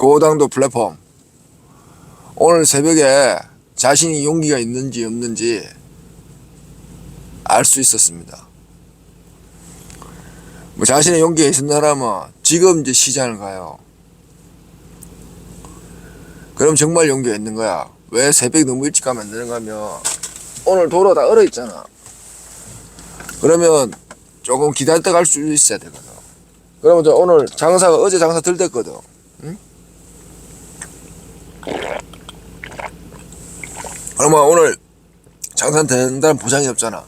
고당도 플랫폼 오늘 새벽에 자신이 용기가 있는지 없는지 알 수 있었습니다. 뭐 자신의 용기가 있는 사람은 지금 이제 시장을 가요. 그럼 정말 용기가 있는 거야. 왜 새벽 너무 일찍 가면 안 되는가 하면 오늘 도로 다 얼어 있잖아. 그러면 조금 기다렸다 갈 수 있어야 되거든. 그러면 저 오늘 장사가 어제 장사 덜 됐거든. 그러면 오늘 장사 된다는 보장이 없잖아.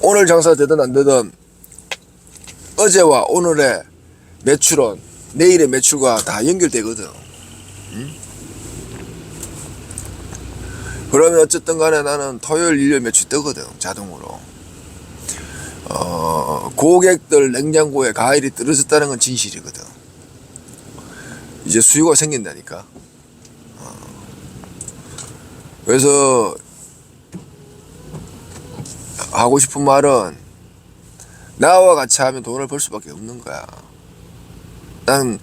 오늘 장사 되든 안 되든 어제와 오늘의 매출은 내일의 매출과 다 연결되거든. 응? 그러면 어쨌든 간에 나는 토요일, 일요일 매출 뜨거든, 자동으로. 어, 고객들 냉장고에 과일이 떨어졌다는 건 진실이거든. 이제 수요가 생긴다니까. 어. 그래서 하고 싶은 말은 나와 같이 하면 돈을 벌 수밖에 없는 거야. 난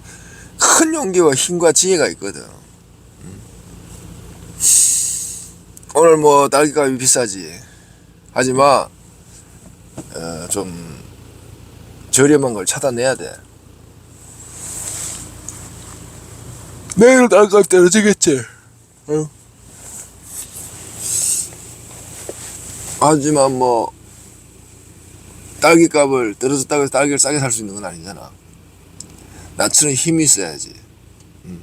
큰 용기와 힘과 지혜가 있거든. 음. 오늘 뭐 딸기값이 비싸지. 하지만 어, 좀 저렴한 걸 찾아내야 돼. 내일 딸기값 떨어지겠지. 응. 하지만 뭐 딸기 값을 떨어졌다고 해서 딸기를 싸게 살 수 있는 건 아니잖아. 나처럼 힘이 있어야지. 음.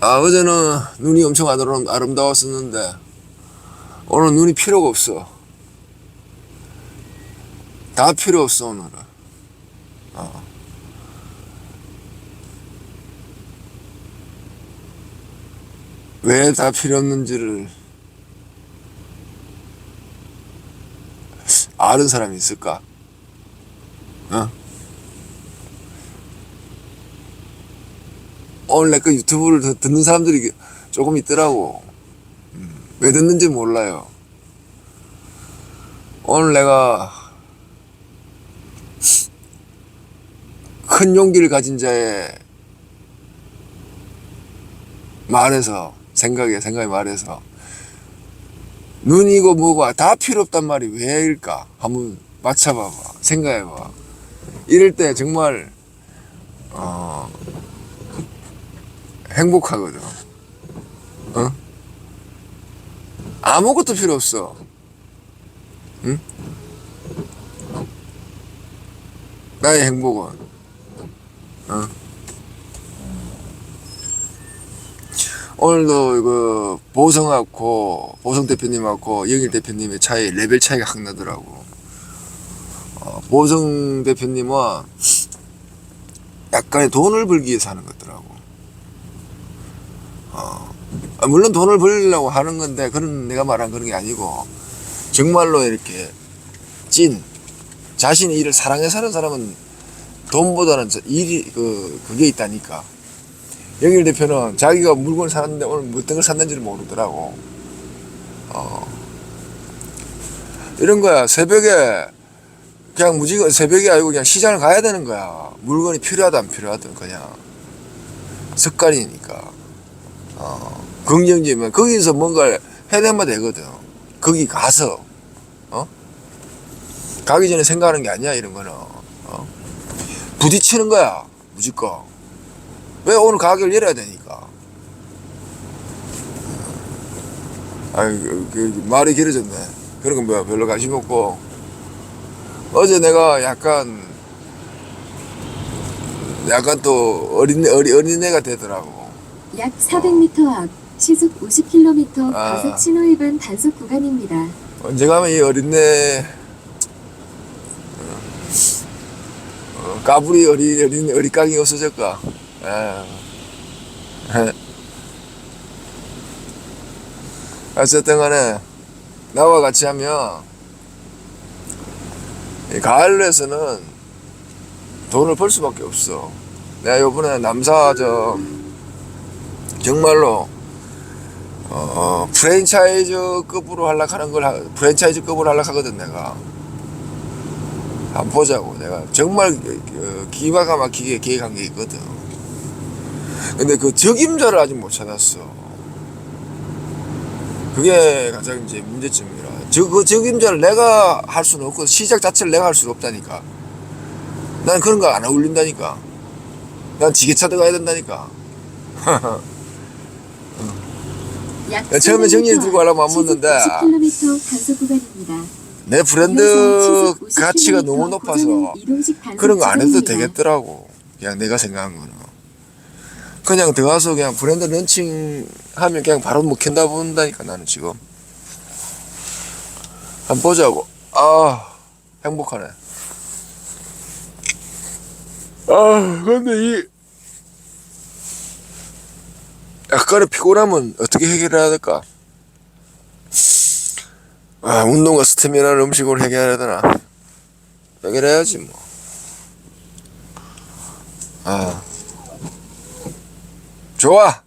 아 어제는 눈이 엄청 아름, 아름다웠었는데 오늘 눈이 필요가 없어. 다 필요 없어 오늘은. 어. 왜 다 필요 없는지를 아는 사람이 있을까? 어? 오늘 내그 유튜브를 더 듣는 사람들이 조금 있더라고. 음, 왜 듣는지 몰라요. 오늘 내가 큰 용기를 가진 자의 말에서 생각에 생각에 말해서 눈이고 뭐고 다 필요 없단 말이 왜일까? 한번 맞춰봐봐. 생각해봐. 이럴 때 정말 어, 행복하거든. 어? 아무것도 필요 없어. 응? 나의 행복은. 어? 오늘도 그 보성하고 보성 대표님하고 영일 대표님의 차이 레벨 차이가 확 나더라고. 어, 보성 대표님은 약간의 돈을 벌기 위해서 하는 거더라고. 어, 아, 물론 돈을 벌려고 하는 건데 그런 내가 말한 그런 게 아니고 정말로 이렇게 찐 자신의 일을 사랑해서 하는 사람은 돈보다는 저 일이 그 그게 있다니까. 영일 대표는 자기가 물건을 샀는데 오늘 뭐 어떤 걸 샀는지를 모르더라고. 어. 이런 거야. 새벽에 그냥 무지가 새벽이 아니고 그냥 시장을 가야 되는 거야. 물건이 필요하다 안 필요하든 그냥 습관이니까. 어. 긍정적이면 거기서 뭔가를 해내면 되거든. 거기 가서 어? 가기 전에 생각하는 게 아니야 이런 거는. 어? 부딪히는 거야 무조건. 왜 오늘 가격을 열어야 되니까. 아이, 그, 그, 말이 길어졌네. 그런 건 뭐야, 별로 관심 없고. 어제 내가 약간, 약간 또 어린애, 어리, 어린애가 되더라고. 약 400m 앞 시속 50km 아. 과속 신호 위반 단속 구간입니다. 언제 가면 이 어린애, 어, 까불이 어리, 어린, 어리깡이 없어질까? 에. 어쨌든 간에, 나와 같이 하면, 이 가을에서는 돈을 벌 수밖에 없어. 내가 요번에 남사점, 정말로, 어, 프랜차이즈급으로 하려고 하는 걸, 하- 프랜차이즈급으로 하려고 하거든, 내가. 한번 보자고 내가 정말 어, 기가 막히게 계획한 게 있거든 근데 그 적임자를 아직 못 찾았어 그게 가장 이제 문제점이라 저, 그 적임자를 내가 할 수는 없고 시작 자체를 내가 할 수는 없다니까 난 그런 거 안 어울린다니까 난 지게차 들어가야 된다니까 약 야, 처음에 300m 정리를 들고 가려면 안 묻는데. 50km 단속 구간입니다. 내 브랜드 가치가 너무 높아서 그런 거 안 해도 되겠더라고. 그냥 내가 생각한 거는. 그냥 들어가서 그냥 브랜드 런칭 하면 그냥 바로 먹힌다 본다니까 나는 지금. 한번 보자고. 아, 행복하네. 아, 근데 이, 약간의 피곤함은 어떻게 해결해야 될까? 아, 운동과 스태미나를 음식으로 해결해야 되나? 해결해야지, 뭐. 아. 좋아!